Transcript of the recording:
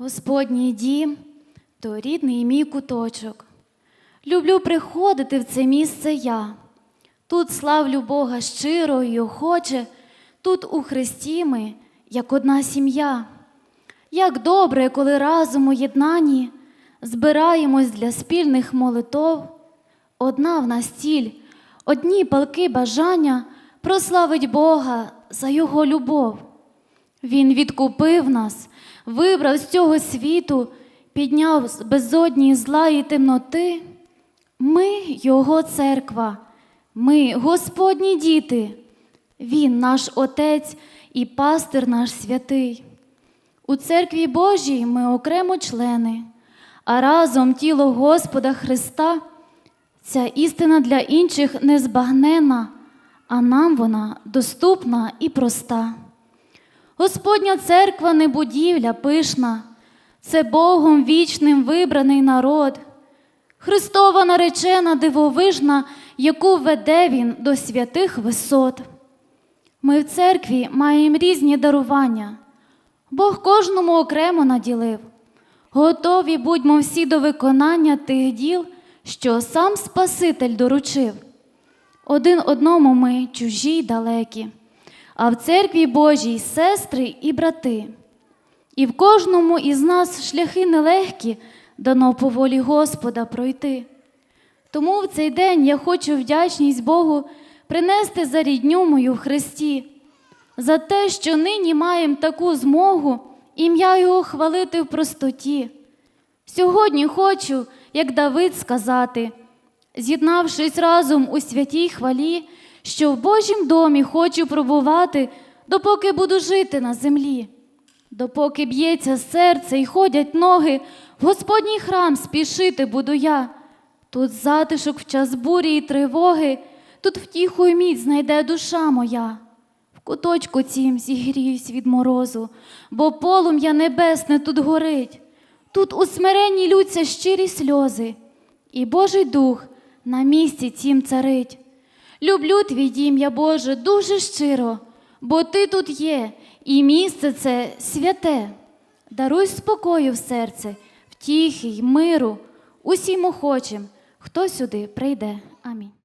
Господній дім то рідний мій куточок. Люблю приходити в це місце я. Тут славлю Бога щиро і охоче, тут у Христі ми, як одна сім'я. Як добре, коли разом у єднанні збираємось для спільних молитов. Одна в нас ціль, одні палки бажання прославить Бога за Його любов. Він відкупив нас, вибрав з цього світу, підняв з безодні зла і темноти. Ми Його церква, ми Господні діти, Він наш Отець і пастир наш святий. У церкві Божій ми окремо члени, а разом тіло Господа Христа. Ця істина для інших незбагненна, а нам вона доступна і проста. Господня церква не будівля пишна, це Богом вічним вибраний народ, Христова наречена дивовижна, яку веде Він до святих висот. Ми в церкві маємо різні дарування, Бог кожному окремо наділив. Готові будьмо всі до виконання тих діл, що сам Спаситель доручив. Один одному ми чужі й далекі, а в церкві Божій сестри і брати. І в кожному із нас шляхи нелегкі дано по волі Господа пройти. Тому в цей день я хочу вдячність Богу принести за рідню мою в Христі, за те, що нині маємо таку змогу ім'я Його хвалити в простоті. Сьогодні хочу, як Давид, сказати, з'єднавшись разом у святій хвалі, що в Божім домі хочу пробувати, допоки буду жити на землі. Допоки б'ється серце і ходять ноги, в Господній храм спішити буду я. Тут затишок в час бурі і тривоги, тут втіху й міць знайде душа моя. В куточку цім зігріюсь від морозу, бо полум'я небесне тут горить. Тут у смиренні лються щирі сльози, і Божий дух на місці цім царить. Люблю твій дім, я Боже, дуже щиро, бо ти тут є, і місце це святе. Даруй спокою в серце, втіхи й миру усім охочим, хто сюди прийде. Амінь.